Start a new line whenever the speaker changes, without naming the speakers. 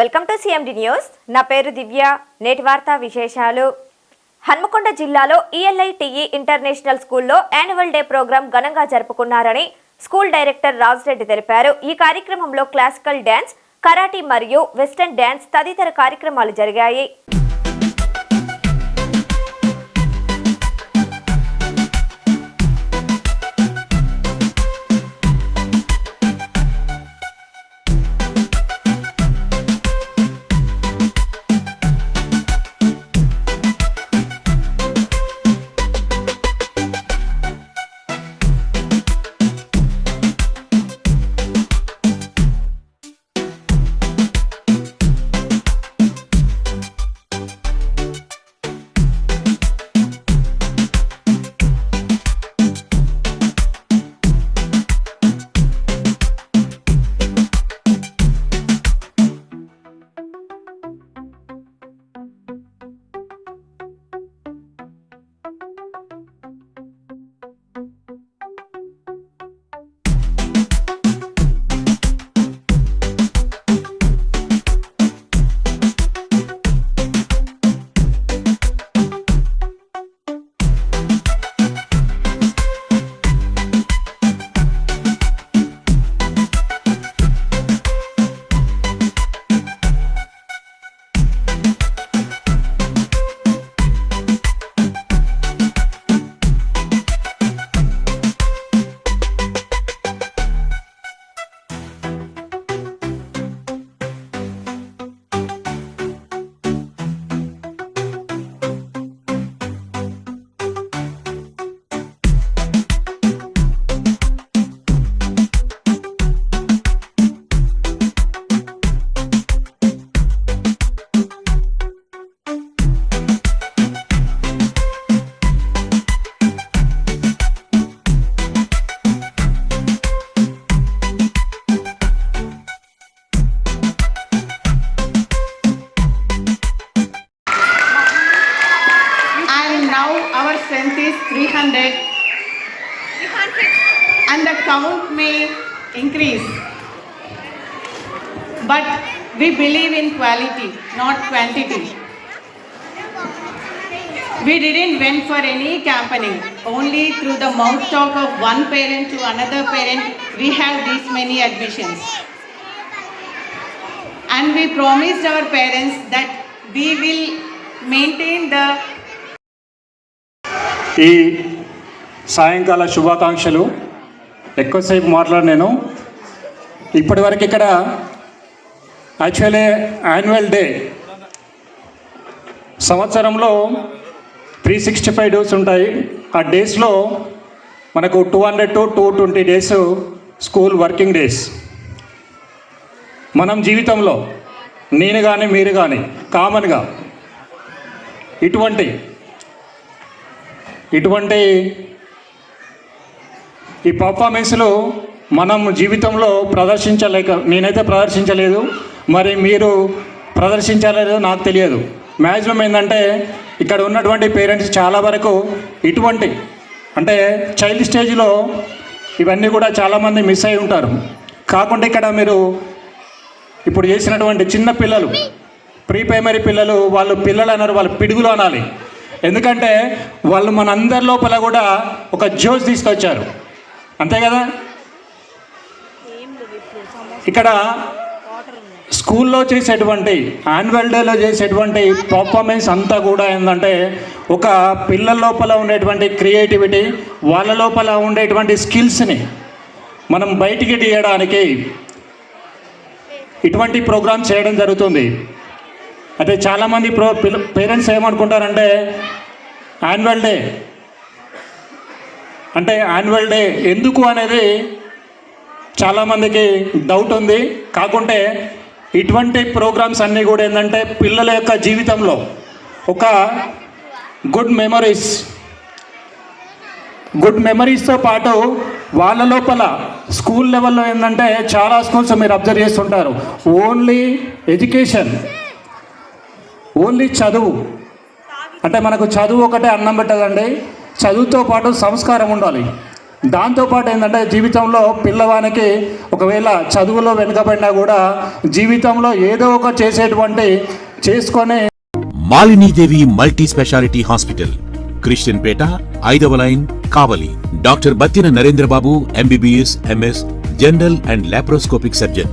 Welcome to CMD news. నా పేరు దివ్య. నేటి వార్తా విశేషాలు. హన్మకొండ జిల్లాలో ఈఎల్ఐటిఈ ఇంటర్నేషనల్ స్కూల్లో యాన్యువల్ డే ప్రోగ్రాం ఘనంగా జరుపుకున్నారని స్కూల్ డైరెక్టర్ రాజరెడ్డి తెలిపారు. ఈ కార్యక్రమంలో క్లాసికల్ డ్యాన్స్ కరాటీ మరియు వెస్టర్న్ డ్యాన్స్ తదితర కార్యక్రమాలు జరిగాయి.
count may increase. But we believe in quality, not quantity. We didn't went for any campaigning. Only through the mouth talk of one parent to another parent, we have these many admissions. And we promised our parents that we will maintain the
ఈ సాయంకాల శుభాకాంక్షలు ఎక్కువసేపు మాట్లాడు నేను. ఇప్పటి వరకు ఇక్కడ actually annual day. సంవత్సరంలో త్రీ సిక్స్టీ ఫైవ్ డేస్ ఉంటాయి. ఆ డేస్లో మనకు two hundred to two twenty days school working days. మనం జీవితంలో నేను కానీ మీరు కానీ కామన్గా ఇటువంటి ఇటువంటి ఈ పర్ఫార్మెన్స్లు మనం జీవితంలో ప్రదర్శించలేక నేనైతే ప్రదర్శించలేదు మరి మీరు ప్రదర్శించలేదో నాకు తెలియదు. మ్యాక్సిమం ఏంటంటే ఇక్కడ ఉన్నటువంటి పేరెంట్స్ చాలా వరకు ఇటువంటి అంటే చైల్డ్ స్టేజ్లో ఇవన్నీ కూడా చాలామంది మిస్ అయి ఉంటారు. కాకుండా ఇక్కడ మీరు ఇప్పుడు చేసినటువంటి చిన్న పిల్లలు ప్రీ ప్రైమరీ పిల్లలు వాళ్ళు పిల్లలు అన్నారు వాళ్ళు పిడుగులు అనాలి. ఎందుకంటే వాళ్ళు మన అందరి లోపల కూడా ఒక జోష్ తీసుకొచ్చారు. అంతే కదా? ఇక్కడ స్కూల్లో చేసేటువంటి యాన్యువల్ డేలో చేసేటువంటి పర్ఫార్మెన్స్ అంతా కూడా ఏంటంటే ఒక పిల్లల లోపల ఉండేటువంటి క్రియేటివిటీ వాళ్ళ లోపల ఉండేటువంటి స్కిల్స్ని మనం బయటికి తీయడానికి ఇటువంటి ప్రోగ్రామ్ చేయడం జరుగుతుంది. అయితే చాలామంది ప్రో పేరెంట్స్ ఏమనుకుంటారంటే యాన్యువల్ డే అంటే యాన్యువల్ డే ఎందుకు అనేది చాలామందికి డౌట్ ఉంది. కాకుంటే ఇటువంటి ప్రోగ్రామ్స్ అన్నీ కూడా ఏంటంటే పిల్లల యొక్క జీవితంలో ఒక గుడ్ మెమరీస్ గుడ్ మెమరీస్తో పాటు వాళ్ళ లోపల స్కూల్ లెవెల్లో ఏంటంటే చాలా స్కూల్స్ మీరు అబ్జర్వ్ చేస్తుంటారు. ఓన్లీ ఎడ్యుకేషన్ ఓన్లీ చదువు. అంటే మనకు చదువు ఒకటే అన్నం పెట్టదండి. చదువుతో పాటు సంస్కారం ఉండాలి. దాంతోపాటు ఏంటంటే జీవితంలో పిల్లవానికి ఒకవేళ చదువులో వెనుకబడినా కూడా జీవితంలో ఏదో ఒక చేసేటువంటి చేసుకొని
Malinidevi multi specialty hospital Christian peta ఐదవ line Kavali. Doctor Battina Narendrababu MBBS MS general and laparoscopic surgeon.